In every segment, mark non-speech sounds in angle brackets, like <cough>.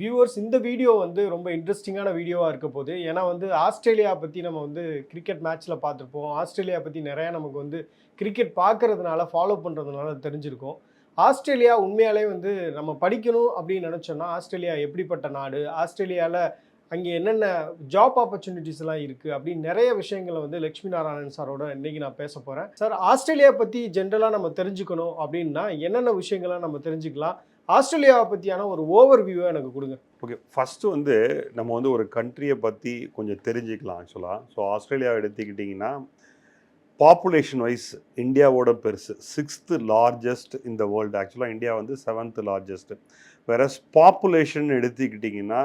Viewers இந்த video வந்து ரொம்ப இன்ட்ரெஸ்டிங்கான வீடியோவாக இருக்க போகுது. ஏன்னா வந்து ஆஸ்திரேலியா பற்றி நம்ம வந்து கிரிக்கெட் மேட்ச்சில் பார்த்துருப்போம். ஆஸ்திரேலியா பற்றி நிறையா நமக்கு வந்து கிரிக்கெட் பார்க்கறதுனால ஃபாலோ பண்ணுறதுனால தெரிஞ்சிருக்கும். ஆஸ்திரேலியா உண்மையாலே வந்து நம்ம படிக்கணும் அப்படின்னு நினச்சோன்னா ஆஸ்திரேலியா எப்படிப்பட்ட நாடு? ஆஸ்திரேலியாவில் அங்கே என்னென்ன ஜாப் ஆப்பர்ச்சுனிட்டிஸ் எல்லாம் இருக்குது அப்படின்னு நிறைய விஷயங்களை வந்து லக்ஷ்மி நாராயணன் சாரோட இன்றைக்கி நான் பேச போகிறேன் சார் ஆஸ்திரேலியா பற்றி ஜென்ரலாக நம்ம தெரிஞ்சுக்கணும் அப்படின்னா என்னென்ன விஷயங்கள்லாம் நம்ம தெரிஞ்சுக்கலாம்? ஆஸ்திரேலியாவை பற்றியான ஒரு ஓவர் வியூவை எனக்கு கொடுங்க. ஓகே ஃபஸ்ட்டு வந்து நம்ம வந்து ஒரு கண்ட்ரியை பற்றி கொஞ்சம் தெரிஞ்சுக்கலாம் ஆக்சுவலாக ஸோ ஆஸ்திரேலியாவை எடுத்துக்கிட்டிங்கன்னா பாப்புலேஷன் வைஸ் இந்தியாவோட பெருசு. சிக்ஸ்த்து லார்ஜஸ்ட் இந்த வேர்ல்டு ஆக்சுவலாக இந்தியா வந்து செவன்த்து லார்ஜஸ்ட்டு வேற பாப்புலேஷன் எடுத்துக்கிட்டிங்கன்னா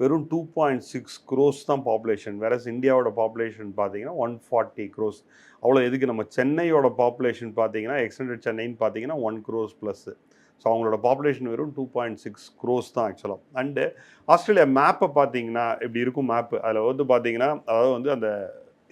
வெறும் டூ பாயிண்ட் சிக்ஸ் க்ரோஸ் தான் பாப்புலேஷன் வேற இந்தியாவோட பாப்புலேஷன் பார்த்தீங்கன்னா ஒன் ஃபார்ட்டி க்ரோஸ் அவ்வளோ எதுக்கு நம்ம சென்னையோட பாப்புலேஷன் பார்த்தீங்கன்னா எக்ஸ்டெண்டட் சென்னைன்னு பார்த்தீங்கன்னா ஒன் க்ரோஸ் ப்ளஸ்ஸு ஸோ அவங்களோட பாப்புலேஷன் வெறும் டூ பாயிண்ட் சிக்ஸ் க்ரோஸ் தான் ஆக்சுவலாக அண்டு ஆஸ்திரேலியா மேப்பை பார்த்தீங்கன்னா இப்படி இருக்கும் மேப்பு அதில் வந்து பார்த்தீங்கன்னா அதாவது வந்து அந்த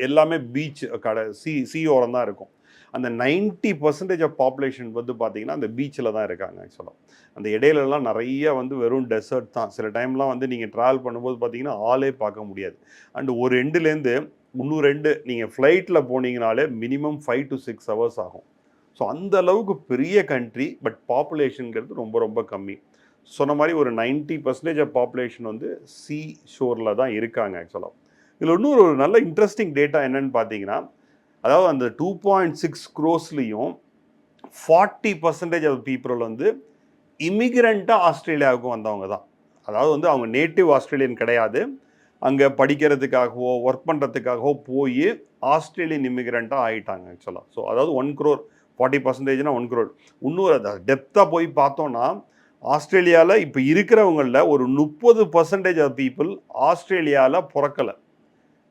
எல்லாமே பீச் கடை சி சி ஓரம் தான் இருக்கும். அந்த நைன்ட்டி பர்சன்டேஜ் ஆஃப் பாப்புலேஷன் வந்து பார்த்தீங்கன்னா அந்த பீச்சில் தான் இருக்காங்க ஆக்சுவலாக அந்த இடையிலலாம் நிறைய வந்து வெறும் டெசர்ட் தான். சில டைம்லாம் வந்து நீங்கள் ட்ராவல் பண்ணும்போது பார்த்தீங்கன்னா ஆளே பார்க்க முடியாது. அண்டு ஒரு ரெண்டுலேருந்து இன்னும் ரெண்டு நீங்கள் ஃப்ளைட்டில் போனீங்கனாலே minimum five to six hours ஆகும். ஸோ அந்த அளவுக்கு பெரிய கண்ட்ரி பட் பாப்புலேஷனுங்கிறது ரொம்ப ரொம்ப கம்மி. சொன்ன மாதிரி ஒரு நைன்ட்டி பர்சன்டேஜ் ஆஃப் பாப்புலேஷன் வந்து சி ஷோரில் தான் இருக்காங்க ஆக்சுவலாக இதில் இன்னொரு ஒரு நல்ல இன்ட்ரெஸ்டிங் டேட்டா என்னன்னு பார்த்தீங்கன்னா அதாவது அந்த டூ பாயிண்ட் சிக்ஸ் க்ரோஸ்லேயும் ஃபார்ட்டி பர்சன்டேஜ் ஆஃப் பீப்புள் வந்து இமிகிரண்ட்டாக ஆஸ்திரேலியாவுக்கு வந்தவங்க தான். அதாவது வந்து அவங்க நேட்டிவ் ஆஸ்திரேலியன் கிடையாது. அங்கே படிக்கிறதுக்காகவோ ஒர்க் பண்ணுறதுக்காகவோ போய் ஆஸ்திரேலியன் இமிகிரண்ட்டாக ஆகிட்டாங்க ஆக்சுவலாக ஸோ அதாவது ஒன் க்ரோர் ஃபார்ட்டி பர்சன்டேஜ்னா ஒன் குரோட் இன்னொரு டெப்த்தாக போய் பார்த்தோன்னா ஆஸ்திரேலியாவில் இப்போ இருக்கிறவங்களில் ஒரு முப்பது பர்சன்டேஜ் ஆஃப் பீப்புள் ஆஸ்திரேலியாவில் பிறக்கலை.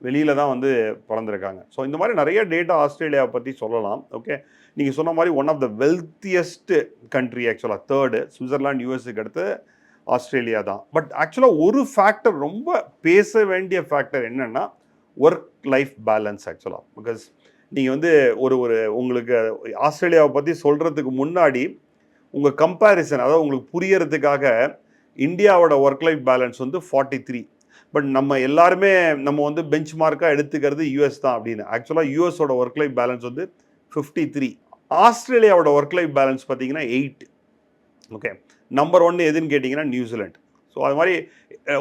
வெளியில் தான் வந்து பிறந்திருக்காங்க. ஸோ இந்த மாதிரி நிறைய டேட்டா ஆஸ்திரேலியாவை பற்றி சொல்லலாம். ஓகே நீங்கள் சொன்ன மாதிரி one of the wealthiest country ஆக்சுவலாக தேர்டு சுவிட்சர்லாந்து யூஎஸ்க்கு அடுத்து ஆஸ்திரேலியா தான். பட் ஆக்சுவலாக ஒரு ஃபேக்டர் ரொம்ப பேச வேண்டிய ஃபேக்டர் என்னென்னா ஒர்க் லைஃப் பேலன்ஸ் ஆக்சுவலாக பிகாஸ் நீங்கள் வந்து ஒரு ஒரு உங்களுக்கு ஆஸ்திரேலியாவை பற்றி சொல்கிறதுக்கு முன்னாடி உங்கள் கம்பேரிசன் அதாவது உங்களுக்கு புரியறதுக்காக இந்தியாவோட ஒர்க் லைஃப் பேலன்ஸ் வந்து ஃபார்ட்டி த்ரீ பட் நம்ம எல்லாருமே நம்ம வந்து பெஞ்ச் மார்க்காக எடுத்துக்கிறது யூஎஸ் தான் அப்படின்னு. ஆக்சுவலாக யூஎஸோட ஒர்க் லைஃப் பேலன்ஸ் வந்து ஃபிஃப்டி த்ரீ ஆஸ்திரேலியாவோட ஒர்க் லைஃப் பேலன்ஸ் பார்த்தீங்கன்னா எயிட் ஓகே நம்பர் ஒன்று எதுன்னு கேட்டிங்கன்னா நியூசிலாண்ட் ஸோ அது மாதிரி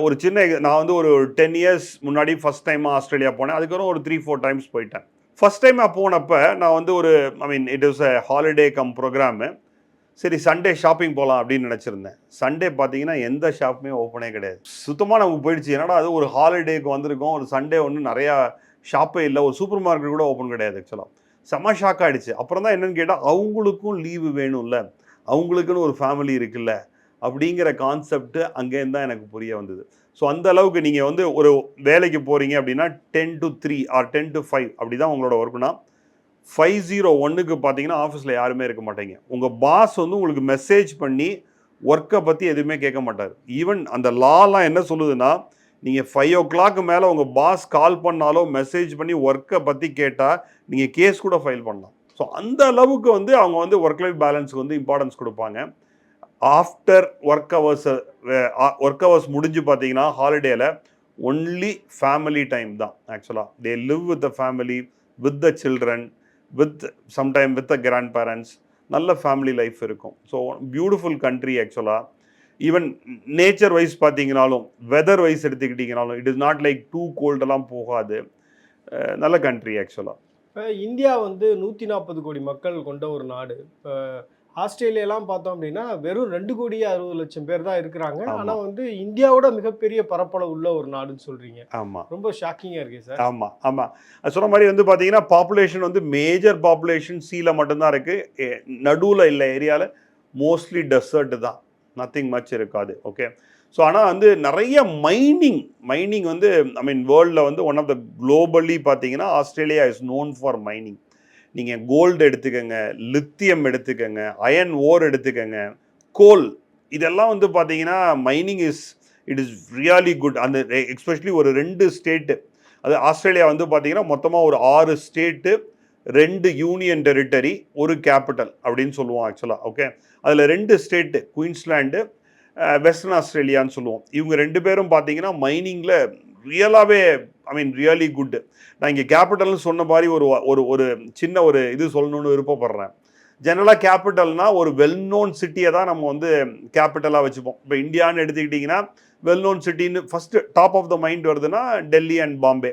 ஒரு சின்ன நான் வந்து ஒரு டென் இயர்ஸ் முன்னாடி ஃபஸ்ட் டைமாக ஆஸ்திரேலியா போனேன். அதுக்கப்புறம் ஒரு த்ரீ ஃபோர் டைம்ஸ் போயிட்டேன். ஃபஸ்ட் டைம் நான் போனப்போ நான் வந்து ஒரு I mean it is a holiday come program சரி சண்டே ஷாப்பிங் போகலாம் அப்படின்னு நினச்சிருந்தேன். சண்டே பார்த்தீங்கன்னா எந்த ஷாப்புமே ஓப்பனே கிடையாது. சுத்தமாக நமக்கு போயிடுச்சு. என்னடா அது ஒரு ஹாலிடேக்கு வந்திருக்கோம். ஒரு சண்டே ஒன்று நிறையா ஷாப்பே இல்லை. ஒரு சூப்பர் மார்க்கெட் கூட ஓப்பன் கிடையாது ஆக்சுவலாக செம்ம ஷாக் ஆகிடுச்சு அப்புறம் தான் என்னென்னு கேட்டால் அவங்களுக்கும் லீவு வேணும்ல. அவங்களுக்குன்னு ஒரு ஃபேமிலி இருக்குல்ல. அப்படிங்கிற கான்செப்ட் அங்கேருந்து தான் எனக்கு புரிய வந்தது. ஸோ அந்த அளவுக்கு நீங்கள் வந்து ஒரு வேலைக்கு போகிறீங்க அப்படின்னா ten to three or ten to five அப்படி தான் உங்களோட ஒர்க்குனா ஃபைவ் ஜீரோ ஒன்றுக்கு பார்த்தீங்கன்னா ஆஃபீஸில் யாருமே இருக்க மாட்டேங்க. உங்கள் பாஸ் வந்து உங்களுக்கு மெசேஜ் பண்ணி ஒர்க்கை பற்றி எதுவுமே கேட்க மாட்டார். ஈவன் அந்த லாலாம் என்ன சொல்லுதுன்னா நீங்கள் ஃபைவ் ஓ கிளாக் மேலே உங்கள் பாஸ் கால் பண்ணாலோ மெசேஜ் பண்ணி ஒர்க்கை பற்றி கேட்டால் நீங்கள் கேஸ் கூட ஃபைல் பண்ணலாம். ஸோ அந்த அளவுக்கு வந்து அவங்க வந்து ஒர்க் லைஃப் பேலன்ஸுக்கு வந்து இம்பார்ட்டன்ஸ் கொடுப்பாங்க. After work hours work hours முடிஞ்சு பார்த்தீங்கன்னா ஹாலிடேயில் ஒன்லி ஃபேமிலி டைம் தான் ஆக்சுவலாக they live with the family with the children with sometime with the grand parents நல்ல ஃபேமிலி லைஃப் இருக்கும். ஸோ பியூட்டிஃபுல் கண்ட்ரி ஆக்சுவலாக ஈவன் நேச்சர் வைஸ் பார்த்தீங்கனாலும் weather wise எடுத்துக்கிட்டிங்கனாலும் it is not like too கோல்டெல்லாம் போகாது. நல்ல country ஆக்சுவலாக இப்போ இந்தியா வந்து நூற்றி நாற்பது கோடி மக்கள் கொண்ட ஒரு நாடு. இப்போ ஆஸ்திரேலியாலாம் பார்த்தோம் அப்படின்னா வெறும் ரெண்டு கோடி அறுபது லட்சம் பேர் தான் இருக்கிறாங்க. ஆனால் வந்து இந்தியாவோட மிகப்பெரிய பரப்பளவு உள்ள ஒரு நாடுன்னு சொல்கிறீங்க ஆமாம் ரொம்ப ஷாக்கிங்காக இருக்கே சார். ஆமாம் ஆமாம் அது சொன்ன மாதிரி வந்து பார்த்தீங்கன்னா பாப்புலேஷன் வந்து மேஜர் பாப்புலேஷன் சீல மட்டும்தான் இருக்குது நடுவில் இல்லை ஏரியாவில் மோஸ்ட்லி டெசர்ட் தான். நத்திங் மச் இருக்காது ஓகே ஸோ ஆனால் வந்து நிறைய மைனிங் மைனிங் வந்து ஐ மீன் வேர்ல்டில் வந்து ஒன் ஆஃப் த குளோபலி பார்த்தீங்கன்னா Australia is known for mining நீங்கள் கோல்டு எடுத்துக்கோங்க லித்தியம் எடுத்துக்கோங்க அயன் ஓர் எடுத்துக்கோங்க கோல் இதெல்லாம் வந்து பார்த்தீங்கன்னா mining is it is really good அந்த எக்ஸ்பெஷலி ஒரு ரெண்டு ஸ்டேட்டு அது ஆஸ்திரேலியா வந்து பார்த்தீங்கன்னா மொத்தமாக ஒரு ஆறு ஸ்டேட்டு ரெண்டு யூனியன் டெரிட்டரி ஒரு கேபிட்டல் அப்படின்னு சொல்லுவோம் ஆக்சுவலாக ஓகே அதில் ரெண்டு ஸ்டேட்டு குயின்ஸ்லாண்டு வெஸ்டர்ன் ஆஸ்திரேலியான்னு சொல்லுவோம். இவங்க ரெண்டு பேரும் பார்த்தீங்கன்னா மைனிங்கில் ரியலாகவே ஐ மீன் ரியலி குட் நான் இங்கே கேபிட்டல்னு சொன்ன மாதிரி ஒரு ஒரு ஒரு சின்ன ஒரு இது சொல்லணும்னு விருப்பப்படுறேன். ஜெனரலாக கேபிட்டல்னா ஒரு வெல் நோன் சிட்டியை தான் நம்ம வந்து கேபிட்டலாக வச்சுப்போம். இப்போ இந்தியான்னு எடுத்துக்கிட்டிங்கன்னா well known சிட்டின்னு first top of the mind வருதுன்னா டெல்லி அண்ட் பாம்பே.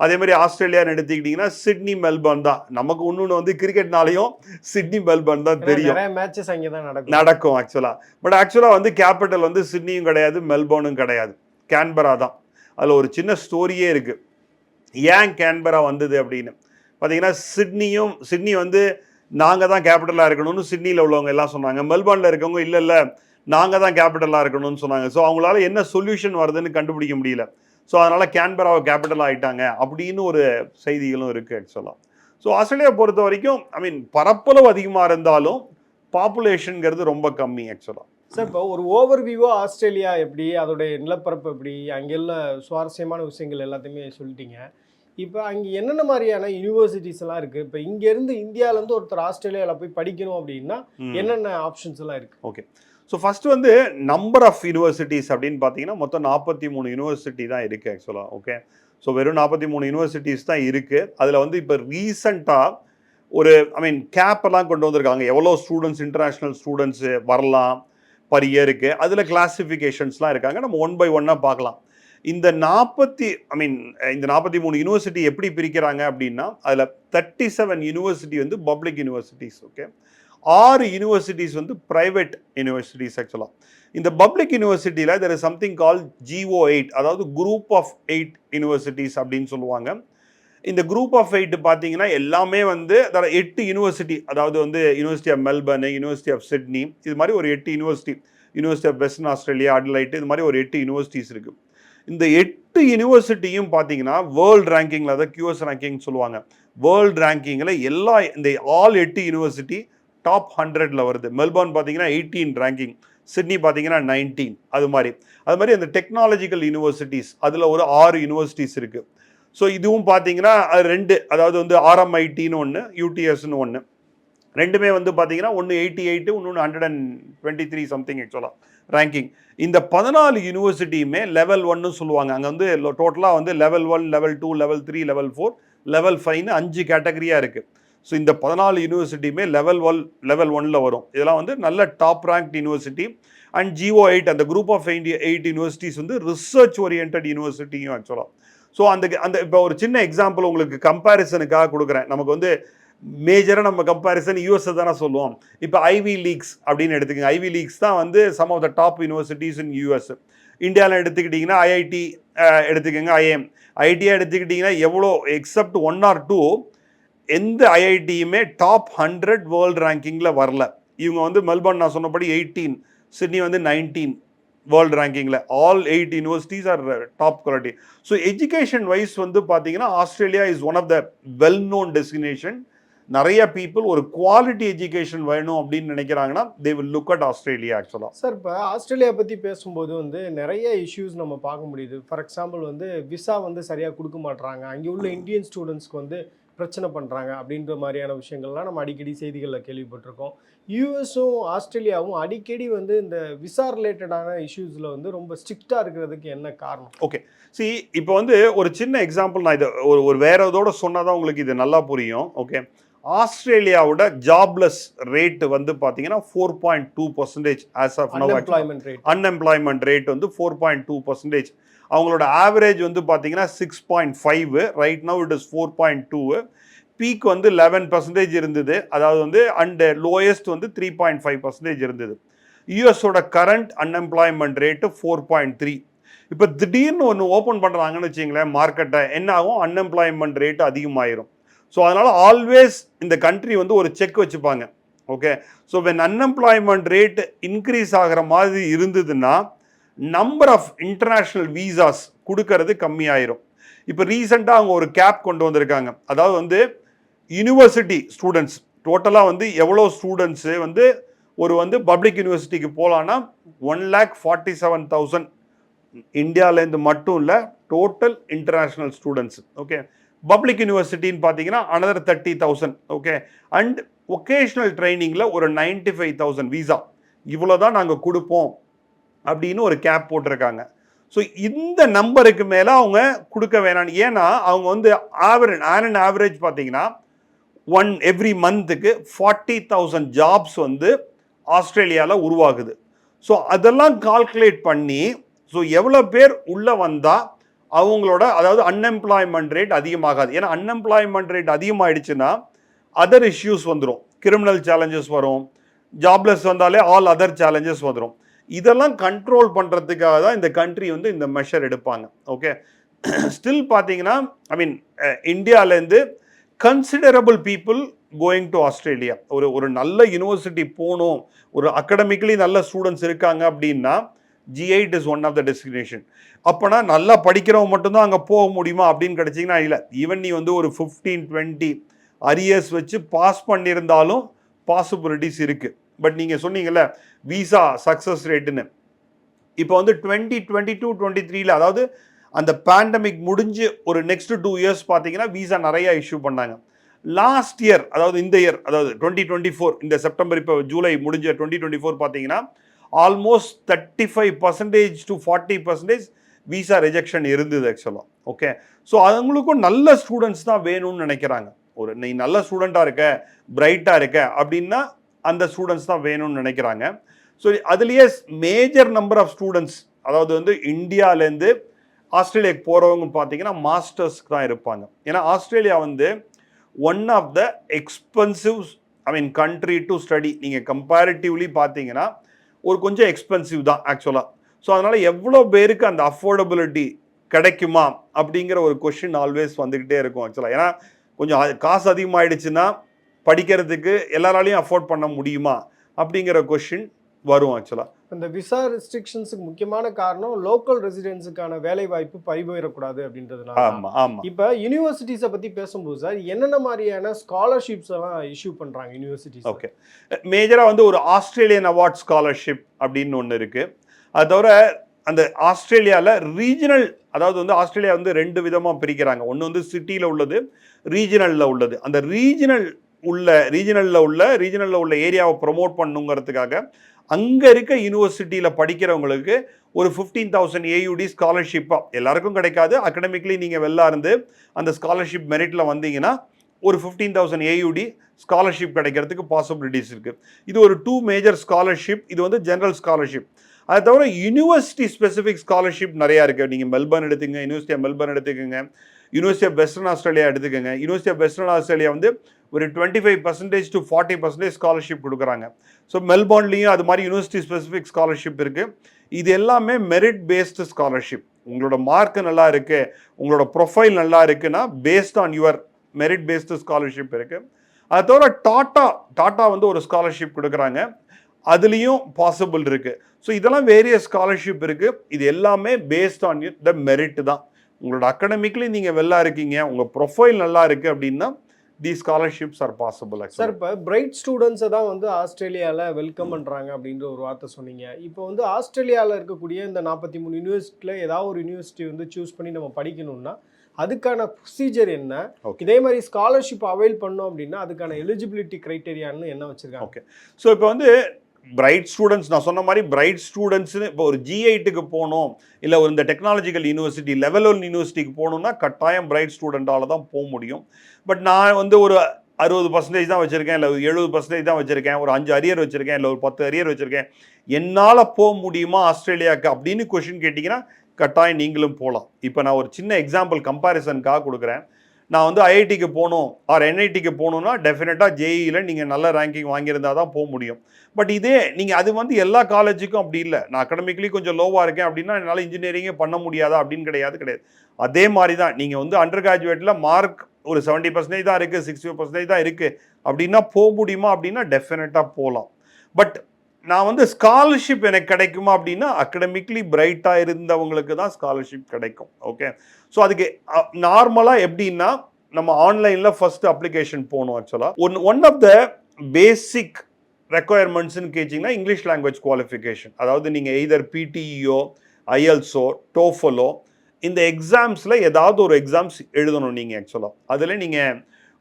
அதே மாதிரி ஆஸ்திரேலியான்னு எடுத்துக்கிட்டிங்கன்னா சிட்னி மெல்பர்ன் தான். நமக்கு இன்னொன்று வந்து கிரிக்கெட்னாலையும் சிட்னி மெல்பர்ன் தான் தெரியும். மேட்சஸ் அங்கே தான் நடக்கும். நடக்கும் ஆக்சுவலாக பட் ஆக்சுவலாக வந்து கேபிட்டல் வந்து சிட்னியும் கிடையாது மெல்போர்னும் கிடையாது. கேன்பரா தான். அதில் ஒரு சின்ன ஸ்டோரியே இருக்குது ஏன் கேன்பரா வந்தது அப்படின்னு? பார்த்தீங்கன்னா சிட்னியும் சிட்னி வந்து நாங்கள் தான் கேபிட்டலாக இருக்கணும்னு சிட்னியில் உள்ளவங்க எல்லாம் சொன்னாங்க. மெல்பர்னில் இருக்கவங்க இல்லை இல்லை நாங்கள் தான் கேபிட்டலாக இருக்கணும்னு சொன்னாங்க. ஸோ அவங்களால என்ன சொல்யூஷன் வருதுன்னு கண்டுபிடிக்க முடியல. ஸோ அதனால் கேன்பராவை கேபிட்டல் ஆகிட்டாங்க அப்படின்னு ஒரு செய்திகளும் இருக்குது ஆக்சுவலாக ஸோ ஆஸ்திரேலியா பொறுத்த வரைக்கும் ஐ மீன் பரப்பளவு அதிகமாக இருந்தாலும் பாப்புலேஷனுங்கிறது ரொம்ப கம்மி ஆக்சுவலாக சார் இப்போ ஒரு ஓவர் வியூவாக ஆஸ்திரேலியா எப்படி அதோடைய நிலப்பரப்பு எப்படி அங்கெல்ல சுவாரஸ்யமான விஷயங்கள் எல்லாத்தையுமே சொல்லிட்டீங்க. இப்போ அங்கே என்னென்ன மாதிரியான யூனிவர்சிட்டிஸ் எல்லாம் இருக்குது இப்போ இங்கேருந்து இந்தியாவிலேருந்து ஒருத்தர் ஆஸ்திரேலியாவில் போய் படிக்கணும் அப்படின்னா என்னென்ன ஆப்ஷன்ஸ் எல்லாம் இருக்குது ஸோ ஃபஸ்ட்டு வந்து நம்பர் ஆஃப் யூனிவர்சிட்டிஸ் அப்படின்னு பார்த்தீங்கன்னா மொத்தம் நாற்பத்தி மூணு யூனிவர்சிட்டி தான் இருக்குது ஆக்சுவலாக ஓகே ஸோ வெறும் நாற்பத்தி மூணு யூனிவர்சிட்டிஸ் தான் இருக்குது அதில் வந்து இப்போ ரீசண்டாக ஒரு ஐ மீன் கேப் எல்லாம் கொண்டு வந்திருக்காங்க. எவ்வளோ ஸ்டூடெண்ட்ஸ் இன்டர்நேஷ்னல் ஸ்டூடெண்ட்ஸு வரலாம். பர் இயருக்கு அதில் கிளாஸிஃபிகேஷன்ஸ்லாம் இருக்காங்க. நம்ம ஒன் பை ஒன்னாக பார்க்கலாம். இந்த நாற்பத்தி ஐ மீன் இந்த நாற்பத்தி மூணு யூனிவர்சிட்டி எப்படி பிரிக்கிறாங்க அப்படின்னா அதில் தேர்ட்டி செவன் யூனிவர்சிட்டி வந்து பப்ளிக் யூனிவர்சிட்டிஸ் ஓகே ஆறு யூனிவர்சிட்டிஸ் வந்து ப்ரைவேட் யூனிவர்சிட்டிஸ் ஆக்சுவலாக இந்த பப்ளிக் யூனிவர்சிட்டியில் there is something call G O eight அதாவது குரூப் ஆஃப் எயிட் யூனிவர்சிட்டிஸ் அப்படின்னு சொல்லுவாங்க. இந்த குரூப் ஆஃப் எயிட் பார்த்தீங்கன்னா எல்லாமே வந்து அதாவது எட்டு யூனிவர்சிட்டி அதாவது வந்து university of Melbourne university of Sydney இது மாதிரி ஒரு எட்டு university university of western Australia Adelaide இது மாதிரி ஒரு எட்டு யூனிவர்சிட்டிஸ் இருக்குது இந்த எட்டு யூனிவர்சிட்டியும் பார்த்தீங்கன்னா வேர்ல்டு ரேங்கிங்கில் அதாவது கியூஎஸ் ரேங்கிங் சொல்லுவாங்க. வேர்ல்டு ரேங்கிங்கில் எல்லா இந்த ஆல் எட்டு யூனிவர்சிட்டி டாப் ஹண்ட்ரடில் வருது. மெல்பர்ன் பார்த்தீங்கன்னா எயிட்டீன் ரேங்கிங் சிட்னி பார்த்தீங்கன்னா நைன்டீன் அது மாதிரி. அது மாதிரி அந்த டெக்னாலஜிக்கல் யூனிவர்சிட்டிஸ் அதில் ஒரு ஆறு யூனிவர்சிட்டிஸ் இருக்குது ஸோ இதுவும் பார்த்தீங்கன்னா அது ரெண்டு அதாவது வந்து ஆர்எம்ஐடின்னு ஒன்று யூடிஎஸ்னு ஒன்று ரெண்டுமே வந்து பார்த்தீங்கன்னா ஒன்று எயிட்டி எயிட்டு இன்னொன்று hundred and twenty three something ஆக்சுவலாக ரேங்கிங் இந்த பதினாலு யூனிவர்சிட்டியுமே லெவல் ஒன்னு சொல்லுவாங்க. அங்கே வந்து டோட்டலாக வந்து level one level two level three level four level ஃபைவ்னு அஞ்சு கேட்டகரியாக இருக்குது ஸோ இந்த பதினாலு யூனிவர்சிட்டியுமே லெவல் ஒன் லெவல் ஒனில் வரும். இதெல்லாம் வந்து நல்ல top rank university and G O eight அந்த group of India eight universities வந்து ரிசர்ச் ஓரியன்ட் யூனிவர்சிட்டியும் ஆக்சுவலாக ஸோ அந்த அந்த இப்போ ஒரு சின்ன எக்ஸாம்பிள் உங்களுக்கு கம்பேரிசனுக்காக கொடுக்குறேன். நமக்கு வந்து மேஜராக நம்ம கம்பேரிசன் யூஎஸ்ஸை தானே சொல்லுவோம். இப்போ ஐவி லீக்ஸ் அப்படின்னு எடுத்துக்கங்க. ஐவி லீக்ஸ் தான் வந்து some of the top universities in US இந்தியாவில் எடுத்துக்கிட்டிங்கன்னா ஐஐடி எடுத்துக்கோங்க ஐஎம் ஐடியாக எடுத்துக்கிட்டிங்கன்னா எவ்வளோ எக்ஸப்ட் ஒன் ஆர் டூ எந்த ஐஐடியுமே டாப் ஹண்ட்ரட் வேர்ல்டு ரேங்கிங்கில் வரல. இவங்க வந்து மெல்பர்ன் நான் சொன்னபடி எயிட்டீன் சிட்னி வந்து nineteen world ரேங்கிங்கில் all eight universities are top quality so education wise வந்து பார்த்தீங்கன்னா Australia is one of the well known destination நிறைய பீப்புள் ஒரு குவாலிட்டி எஜுகேஷன் வேணும் அப்படின்னு நினைக்கிறாங்கன்னா they will look at Australia ஆக்சுவலாக சார் இப்போ ஆஸ்திரேலியா பற்றி பேசும்போது வந்து நிறைய இஷ்யூஸ் நம்ம பார்க்க முடியுது. ஃபார் எக்ஸாம்பிள் வந்து விசா வந்து சரியாக கொடுக்க மாட்றாங்க. அங்கே உள்ள இந்தியன் ஸ்டூடெண்ட்ஸ்க்கு வந்து பிரச்சனை பண்ணுறாங்க அப்படின்ற மாதிரியான விஷயங்கள்லாம் நம்ம அடிக்கடி செய்திகளில் கேள்விப்பட்டிருக்கோம். யூஎஸும் ஆஸ்திரேலியாவும் அடிக்கடி வந்து இந்த விசா ரிலேட்டடான இஷ்யூஸில் வந்து ரொம்ப ஸ்ட்ரிக்டாக இருக்கிறதுக்கு என்ன காரணம்? ஓகே சி இப்போ வந்து ஒரு சின்ன எக்ஸாம்பிள் நான் இதை ஒரு ஒரு வேற இதோட சொன்னால் தான் உங்களுக்கு இது நல்லா புரியும். ஓகே ஆஸ்திரேலியாவோட ஜாப்லெஸ் ரேட் வந்து பார்த்தீங்கன்னா four point two percentage as of unemployment rate unemployment rate வந்து ஃபோர் பாயிண்ட் டூ பர்சன்டேஜ் அவங்களோட ஆவரேஜ் வந்து பார்த்தீங்கன்னா six point five right now it is four point two peak வந்து லெவன் பர்சன்டேஜ் இருந்தது. அதாவது வந்து அண்டு லோயஸ்ட் வந்து த்ரீ பாயிண்ட் ஃபைவ் பர்சன்டேஜ் இருந்தது. யூஎஸோட current unemployment rate four point three இப்போ திடீர்னு ஒன்று ஓப்பன் பண்ணுறாங்கன்னு வச்சிங்களேன் மார்க்கெட்டை என்ன ஆகும்? அன்எம்ப்ளாய்மெண்ட் ரேட்டு அதிகமாயிரும். ஸோ அதனால் ஆல்வேஸ் இந்த கண்ட்ரி வந்து ஒரு செக் வச்சுப்பாங்க. Okay so when unemployment rate increase ஆகிற மாதிரி இருந்ததுன்னா நம்பர் ஆஃப் இன்டர்நேஷ்னல் வீசாஸ் கொடுக்கறது கம்மியாயிரும். இப்போ ரீசெண்டாக அவங்க ஒரு கேப் கொண்டு வந்திருக்காங்க. அதாவது வந்து யூனிவர்சிட்டி ஸ்டூடெண்ட்ஸ் டோட்டலாக வந்து எவ்வளோ ஸ்டூடெண்ட்ஸு வந்து ஒரு வந்து பப்ளிக் யூனிவர்சிட்டிக்கு போகலான்னா one lakh forty seven thousand இந்தியாவிலேருந்து மட்டும் இல்லை total international students okay public யூனிவர்சிட்டின்னு பார்த்தீங்கன்னா another thirty thousand okay and vocational ட்ரைனிங்கில் ஒரு நைன்டி ஃபைவ் தௌசண்ட் வீசா இவ்வளோ தான் நாங்கள் கொடுப்போம். அப்படின்னு ஒரு கேப் போட்டிருக்காங்க. ஸோ இந்த நம்பருக்கு மேலே அவங்க கொடுக்க வேணாம் ஏன்னா அவங்க வந்து ஆவரேஜ் ஆன் அண்ட் ஆவரேஜ் பார்த்தீங்கன்னா ஒன் எவ்ரி மந்த்துக்கு ஃபார்ட்டி தௌசண்ட் ஜாப்ஸ் வந்து ஆஸ்திரேலியாவில் உருவாகுது. ஸோ அதெல்லாம் கால்குலேட் பண்ணி ஸோ எவ்வளோ பேர் உள்ளே வந்தால் அவங்களோட அதாவது அன்எம்ப்ளாய்மெண்ட் ரேட் அதிகமாகாது. ஏன்னா அன்எம்ப்ளாய்மெண்ட் ரேட் அதிகமாகிடுச்சுன்னா அதர் இஷ்யூஸ் வந்துடும் கிரிமினல் சேலஞ்சஸ் வரும். ஜாப்லெஸ் வந்தாலே ஆல் அதர் சேலஞ்சஸ் வந்துடும் இதெல்லாம் கண்ட்ரோல் பண்ணுறதுக்காக தான் இந்த கண்ட்ரி வந்து இந்த மெஷர் எடுப்பாங்க. ஓகே ஸ்டில் <clears throat> பார்த்தீங்கன்னா ஐ மீன் இந்தியாவிலேருந்து considerable people going to Australia ஒரு ஒரு நல்ல யூனிவர்சிட்டி போகணும் ஒரு அகடமிக்கலி நல்ல ஸ்டூடெண்ட்ஸ் இருக்காங்க அப்படின்னா ஜிஐட் is one of the destination அப்போனா நல்லா படிக்கிறவங்க மட்டும்தான் அங்கே போக முடியுமா அப்படின்னு கிடச்சிங்கன்னா இல்லை. ஈவன் நீ வந்து ஒரு ஃபிஃப்டீன் டுவெண்ட்டி அரியர்ஸ் வச்சு பாஸ் பண்ணியிருந்தாலும் பாசிபிலிட்டிஸ் இருக்குது பட் நீங்கள் சொன்னீங்கல்ல விசா சக்ஸஸ் ரேட்டுன்னு இப்போ வந்து டுவெண்ட்டி டுவெண்ட்டி டூ டுவெண்ட்டி த்ரீல அதாவது அந்த பேண்டமிக் முடிஞ்சு ஒரு நெக்ஸ்ட் டூ இயர்ஸ் பார்த்தீங்கன்னா விசா நிறையா இஷ்யூ பண்ணாங்க. லாஸ்ட் இயர் அதாவது இந்த இயர் அதாவது டுவெண்ட்டி டுவெண்ட்டி ஃபோர் இந்த செப்டம்பர் இப்போ ஜூலை முடிஞ்ச டுவெண்ட்டி டுவெண்ட்டி ஃபோர் பார்த்தீங்கன்னா almost thirty five percentage to forty percentage visa rejection இருந்தது ஆக்சுவலாக ஓகே ஸோ அவங்களுக்கும் நல்ல ஸ்டூடெண்ட்ஸ் தான் வேணும்னு நினைக்கிறாங்க. ஒரு நீ நல்ல ஸ்டூடெண்ட்டாக இருக்க பிரைட்டாக இருக்க அப்படின்னா அந்த ஸ்டூடெண்ட்ஸ் தான் வேணும்னு நினைக்கிறாங்க. ஸோ அதுலேயே மேஜர் நம்பர் ஆஃப் ஸ்டூடெண்ட்ஸ் அதாவது வந்து இந்தியாவிலேருந்து ஆஸ்திரேலியாவுக்கு போகிறவங்க பார்த்தீங்கன்னா மாஸ்டர்ஸ்க்கு தான் இருப்பாங்க. ஏன்னா ஆஸ்திரேலியா வந்து one of the expensive I mean country to study நீங்கள் கம்பேரிட்டிவ்லி பார்த்தீங்கன்னா ஒரு கொஞ்சம் எக்ஸ்பென்சிவ் தான் ஆக்சுவலாக ஸோ அதனால் எவ்வளோ பேருக்கு அந்த அஃபோர்டபிலிட்டி கிடைக்குமா அப்படிங்கிற ஒரு கொஷின் ஆல்வேஸ் வந்துக்கிட்டே இருக்கும் ஆக்சுவலாக ஏன்னா கொஞ்சம் காசு அதிகமாகிடுச்சுன்னா படிக்கிறதுக்கு எல்லாராலையும் அஃபோர்ட் பண்ண முடியுமா அப்படிங்கிற கொஷின் வரும் ஆக்சுவலாக இந்த விசா ரெஸ்ட்ரிக்ஷன்ஸுக்கு முக்கியமான காரணம் லோக்கல் ரெசிடென்ஸுக்கான வேலை வாய்ப்பு பறிபோயிடக்கூடாது அப்படின்றதுனால இப்ப யூனிவர்சிட்டிஸை பத்தி பேசும்போது சார் என்னென்ன மாதிரியான ஸ்காலர்ஷிப்ஸ் எல்லாம் இஷ்யூ பண்றாங்க யூனிவர்சிட்டிஸ் ஓகே மேஜராக வந்து ஒரு ஆஸ்திரேலியன் அவார்ட் ஸ்காலர்ஷிப் அப்படின்னு ஒன்று இருக்குது அது தவிர அந்த ஆஸ்திரேலியாவில் ரீஜனல் அதாவது வந்து ஆஸ்திரேலியா வந்து ரெண்டு விதமாக பிரிக்கிறாங்க. ஒன்று வந்து சிட்டியில் உள்ளது ரீஜனலில் உள்ளது. அந்த ரீஜனல் உள்ள ரீஜனலில் உள்ள ரீஜனலில் உள்ள ஏரியாவை ப்ரொமோட் பண்ணுங்கிறதுக்காக அங்கே இருக்க யூனிவர்சிட்டியில் படிக்கிறவங்களுக்கு ஒரு ஃபிஃப்டீன் தௌசண்ட் ஏயுடி ஸ்காலர்ஷிப்பாக எல்லாருக்கும் கிடைக்காது. அகடமிக்லி நீங்கள் வெளில இருந்து அந்த ஸ்காலர்ஷிப் மெரிட்டில் வந்தீங்கன்னா ஒரு ஃபிஃப்டீன் தௌசண்ட் ஏயுடி ஸ்காலர்ஷிப் கிடைக்கிறதுக்கு பாசிபிலிட்டிஸ் இருக்குது இது ஒரு டூ மேஜர் ஸ்காலர்ஷிப் இது வந்து ஜென்ரல் ஸ்காலர்ஷிப் அதை தவிர யூனிவர்சிட்டி ஸ்பெசிஃபிக் ஸ்காலர்ஷிப் நிறையா இருக்குது நீங்கள் மெல்பர்ன் எடுத்துக்கங்க யூனிவர்சிட்டி ஆஃப் மெல்பர்ன் எடுத்துக்கோங்க யூனிவர்சிட்டி ஆஃப் வெஸ்டர்ன் ஆஸ்திரேலியா எடுத்துக்கோங்க. யூனிவர்சிட்டி ஆஃப் வெஸ்டர்ன் ஆஸ்திரேலியா வந்து ஒரு twenty five percentage to forty percentage scholarship கொடுக்குறாங்க. ஸோ மெல்போர்ன்லேயும் அது மாதிரி யூனிவர்சிட்டி ஸ்பெசிஃபிக் ஸ்காலர்ஷிப் இருக்குது இது எல்லாமே மெரிட் பேஸ்டு ஸ்காலர்ஷிப் உங்களோட மார்க் நல்லா இருக்கு உங்களோட ப்ரொஃபைல் நல்லா இருக்குன்னா based on your merit based scholarship இருக்குது அது தவிர டாட்டா டாட்டா வந்து ஒரு ஸ்காலர்ஷிப் கொடுக்குறாங்க. அதுலேயும் பாசிபிள் இருக்குது ஸோ இதெல்லாம் வேரியஸ் ஸ்காலர்ஷிப் இருக்குது இது எல்லாமே பேஸ்ட் ஆன் த மெரிட் தான். உங்களோட அகடமிக்லி நீங்கள் வெளில இருக்கீங்க உங்கள் ப்ரொஃபைல் நல்லா இருக்குது அப்படின்னா the scholarships are possible sir இப்போ பிரைட் ஸ்டூடெண்ட்ஸை தான் வந்து ஆஸ்திரேலியாவில் வெல்கம் பண்ணுறாங்க அப்படின்ற ஒரு வார்த்தை சொன்னீங்க. இப்போ வந்து ஆஸ்திரேலியாவில் இருக்கக்கூடிய இந்த நாற்பத்தி மூணு யூனிவர்சிட்டியில் ஏதாவது ஒரு யூனிவர்சிட்டி வந்து சூஸ் பண்ணி நம்ம படிக்கணும்னா அதுக்கான ப்ரொசீஜர் என்ன. இதே மாதிரி ஸ்காலர்ஷிப் அவைல் பண்ணோம் அப்படின்னா அதுக்கான எலிஜிபிலிட்டி கிரைட்டீரியான்னு என்ன வச்சிருக்காங்க? ஓகே ஸோ இப்போ வந்து பிரைட் ஸ்டூடெண்ட்ஸ் நான் சொன்ன மாதிரி பிரைட் ஸ்டூடெண்ட்ஸ்னு இப்போ ஒரு ஜிஐட்டுக்கு போகணும் இல்லை ஒரு இந்த டெக்னாலஜிக்கல் யூனிவர்சிட்டி லெவல் ஒன் யூனிவர்சிட்டிக்கு போகணுன்னா கட்டாயம் பிரைட் ஸ்டூடெண்ட்டால் தான் போக முடியும். பட் நான் வந்து ஒரு அறுபது பர்சன்டேஜ் தான் வச்சுருக்கேன் இல்லை எழுபது பர்சன்டேஜ் தான் வச்சுருக்கேன் ஒரு அஞ்சு அரியர் வச்சுருக்கேன் இல்லை ஒரு பத்து அரியர் வச்சுருக்கேன். என்னால் போக முடியுமா ஆஸ்திரேலியாவுக்கு அப்படின்னு கொஷின் கேட்டிங்கன்னா கட்டாயம் நீங்களும் போகலாம். இப்போ நான் ஒரு சின்ன எக்ஸாம்பிள் கம்பேரிசனுக்காக கொடுக்குறேன். நான் வந்து ஐஐடிக்கு போகணும் ஆர் என்ஐடிக்கு போகணுன்னா டெஃபினட்டாக ஜேஇயில் நீங்கள் நல்ல ரேங்கிங் வாங்கியிருந்தா தான் போக முடியும். பட் இதே நீங்கள் அது வந்து எல்லா காலேஜுக்கும் அப்படி இல்லை. நான் அகடமிக்லி கொஞ்சம் லோவாக இருக்கேன் அப்படின்னா என்னால் இன்ஜினியரிங்கே பண்ண முடியாதா அப்படின்னு கிடையாது கிடையாது. அதே மாதிரி தான் நீங்கள் வந்து அண்டர் கிராஜுவேட்டில் மார்க் ஒரு செவன்ட்டி பர்சன்டேஜ் தான் இருக்குது சிக்ஸ்டி பர்சன்டேஜ் தான் இருக்குது அப்படின்னா போக முடியுமா அப்படின்னா டெஃபினட்டாக போகலாம். பட் நான் வந்து ஸ்காலர்ஷிப் எனக்கு கிடைக்குமா அப்படின்னா அகடமிக்லி பிரைட்டாக இருந்தவங்களுக்கு தான் ஸ்காலர்ஷிப் கிடைக்கும். ஓகே ஸோ அதுக்கு நார்மலாக எப்படின்னா நம்ம ஆன்லைனில் ஃபர்ஸ்ட் அப்ளிகேஷன் போகணும் ஆக்சுவலாக one one of the basic ரெக்குயர்மெண்ட்ஸ்னு கேட்டிங்கன்னா இங்கிலீஷ் லாங்குவேஜ் குவாலிஃபிகேஷன் அதாவது நீங்கள் எய்தர் பிடிஇஓ ஐஎல்ஸோ டோஃபலோ இந்த எக்ஸாம்ஸில் ஏதாவது ஒரு எக்ஸாம்ஸ் எழுதணும் நீங்கள் ஆக்சுவலாக அதில் நீங்கள்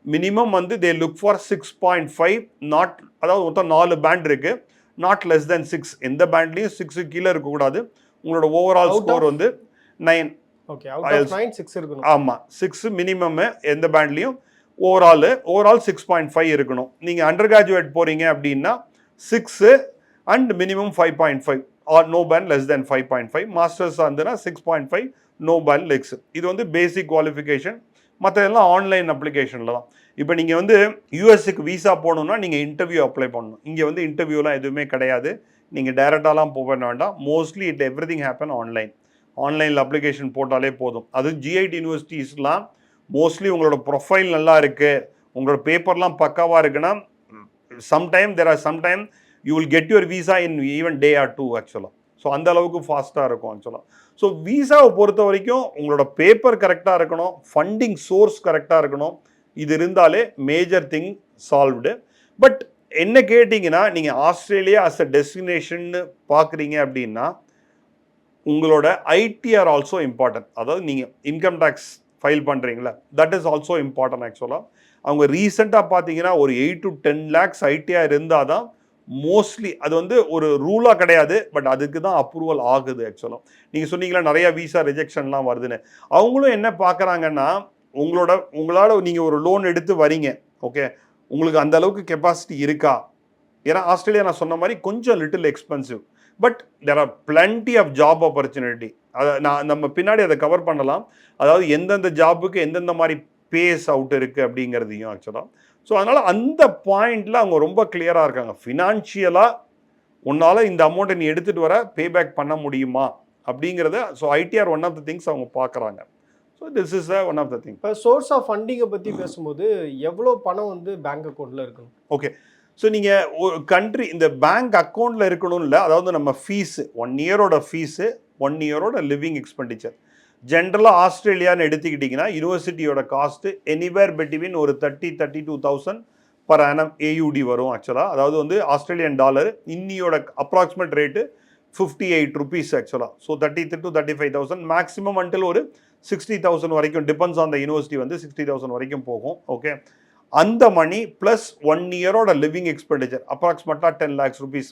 மினிமம் வந்து they look for six point five not அதாவது மொத்தம் நாலு பேண்ட் இருக்குது நாட் லெஸ் தென் சிக்ஸ் எந்த பேண்ட்லேயும் சிக்ஸு கீழே இருக்கக்கூடாது. உங்களோட ஓவரால் ஸ்கோர் வந்து நைன் ஓகே சிக்ஸ் ஆமாம் சிக்ஸ் மினிமம் எந்த பேண்ட்லேயும் overall overall six point five இருக்கணும். நீங்கள் அண்டர் கிராஜுவேட் போகிறீங்க அப்படின்னா six and minimum five point five or no band less than five point five masters இருந்ததுன்னா six point five no band less இது வந்து பேசிக் qualification மற்றதெல்லாம் online அப்ளிகேஷனில் தான். இப்போ நீங்கள் வந்து யூஎஸ்க்கு விசா போகணுன்னா நீங்கள் இன்டர்வியூ அப்ளை பண்ணணும். இங்கே வந்து இன்டர்வியூலாம் எதுவுமே கிடையாது. நீங்கள் டைரெக்டாலாம் போக வேண்டாம். Mostly it everything happen online ஆன்லைனில் அப்ளிகேஷன் போட்டாலே போதும். அது ஜிஐடி யூனிவர்சிட்டிஸ்லாம் மோஸ்ட்லி உங்களோட ப்ரொஃபைல் நல்லா இருக்குது உங்களோட பேப்பர்லாம் பக்காவாக இருக்குன்னா sometime there are sometime you will get your visa in even day or two ஆக்சுவலாக ஸோ அந்த அளவுக்கு ஃபாஸ்ட்டாக இருக்கும் ஆக்சுவலாக ஸோ விசாவை பொறுத்த வரைக்கும் உங்களோட பேப்பர் கரெக்டாக இருக்கணும். ஃபண்டிங் சோர்ஸ் கரெக்டாக இருக்கணும். இது இருந்தாலே மேஜர் திங் சால்வ்டு பட் என்ன கேட்டிங்கன்னா நீங்கள் ஆஸ்திரேலியா அஸ் அ டெஸ்டினேஷன்னு பார்க்குறீங்க அப்படின்னா உங்களோட ஐடிஆர் ஆல்சோ இம்பார்ட்டன்ட் அதாவது நீங்கள் இன்கம் டேக்ஸ் ஃபைல் பண்ணுறீங்களா தட் இஸ் ஆல்சோ இம்பார்ட்டன்ட் ஆக்சுவலாக அவங்க ரீசெண்டாக பார்த்தீங்கன்னா ஒரு eight to ten lakhs ITR இருந்தால் தான் மோஸ்ட்லி அது வந்து ஒரு ரூலாக கிடையாது பட் அதுக்கு தான் அப்ரூவல் ஆகுது ஆக்சுவலாக நீங்கள் சொன்னீங்களா நிறையா விசா ரிஜெக்ஷன்லாம் வருதுன்னு. அவங்களும் என்ன பார்க்குறாங்கன்னா உங்களோட உங்களால் நீங்கள் ஒரு லோன் எடுத்து வரீங்க ஓகே உங்களுக்கு அந்த அளவுக்கு கெப்பாசிட்டி இருக்கா? ஏன்னா ஆஸ்திரேலியா நான் சொன்ன மாதிரி கொஞ்சம் little expensive but there are plenty of job opportunity அதை நான் நம்ம பின்னாடி அதை கவர் பண்ணலாம். அதாவது எந்தெந்த ஜாபுக்கு எந்தெந்த மாதிரி பேஸ் அவுட் இருக்குது அப்படிங்கிறதையும் ஆக்சுவலாக ஸோ அதனால் அந்த பாயிண்டில் அவங்க ரொம்ப கிளியராக இருக்காங்க. ஃபினான்ஷியலாக உன்னால் இந்த அமௌண்ட்டை நீ எடுத்துகிட்டு வர பேபேக் பண்ண முடியுமா? அப்படிங்கிறத so ITR one of the things அவங்க பார்க்குறாங்க so this is one of the thing இப்போ சோர்ஸ் ஆஃப் ஃபண்டிங்கை பற்றி பேசும்போது எவ்வளோ பணம் வந்து பேங்க் அக்கௌண்ட்டில் இருக்கணும் ஓகே ஸோ நீங்கள் ஒரு கண்ட்ரி இந்த பேங்க் அக்கௌண்ட்டில் இருக்கணும் இல்லை அதாவது நம்ம ஃபீஸு ஒன் இயரோட ஃபீஸு ஒன் இயரோட லிவிங் எக்ஸ்பெண்டிச்சர் ஜென்ரலாக ஆஸ்திரேலியான்னு எடுத்துக்கிட்டிங்கன்னா யூனிவர்சிட்டியோட காஸ்ட்டு எனிவேர் பெட்டிவின் ஒரு thirty thirty two thousand per annum AUD வரும் ஆக்சுவலாக அதாவது வந்து Australian dollar இன்னியோட approximate rate fifty eight rupees ஆக்சுவலாக so thirty to thirty five thousand maximum until ஒரு சிக்ஸ்டி தௌசண்ட் வரைக்கும் டிபெண்ட்ஸ் ஆன் த யூனிவர்சிட்டி வந்து sixty thousand வரைக்கும் போகும் ஓகே அந்த மணி ப்ளஸ் ஒன் இயரோட லிவிங் எக்ஸ்பெண்டிச்சர் அப்ராக்சிமேட்டாக டென் லேக்ஸ் ருபீஸ்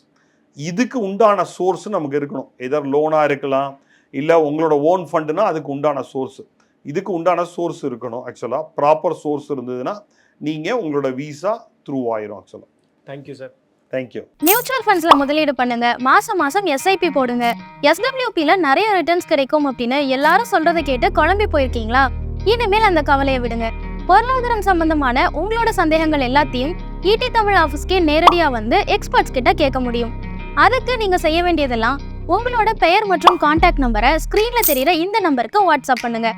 இதுக்கு உண்டான சோர்ஸ் நமக்கு இருக்கணும். எதர் லோனாக இருக்கலாம் இல்லை உங்களோட ஓன் ஃபண்டுனா அதுக்கு உண்டான சோர்ஸ் இதுக்கு உண்டான சோர்ஸ் இருக்கணும் ஆக்சுவலாக ப்ராப்பர் சோர்ஸ் இருந்ததுன்னா நீங்கள் உங்களோட வீசா த்ரூ ஆயிரும் ஆக்சுவலாக thank you sir thank you mutual ஃபண்ட்ஸ்ல முதலீடு பண்ணுங்க. மாசம் மாசம் எஸ்ஐபி போடுங்க. எஸ்டபிள்யூபில நிறைய ரிட்டர்ன்ஸ் கிடைக்கும் அப்படின்னு எல்லாரும் சொல்றதை கேட்டு குழம்பி போயிருக்கீங்களா? இனிமேல் அந்த கவலையை விடுங்க. பொருளாதாரம் சம்பந்தமான உங்களோட சந்தேகங்கள் எல்லாத்தையும் ஈடி தமிழ் ஆஃபீஸ்க்கே நேரடியாக வந்து எக்ஸ்பர்ட்ஸ் கிட்ட கேட்க முடியும். அதுக்கு நீங்கள் செய்ய வேண்டியதெல்லாம் உங்களோட பெயர் மற்றும் கான்டாக்ட் நம்பரை ஸ்க்ரீனில் தெரியிற இந்த நம்பருக்கு வாட்ஸ்அப் பண்ணுங்கள்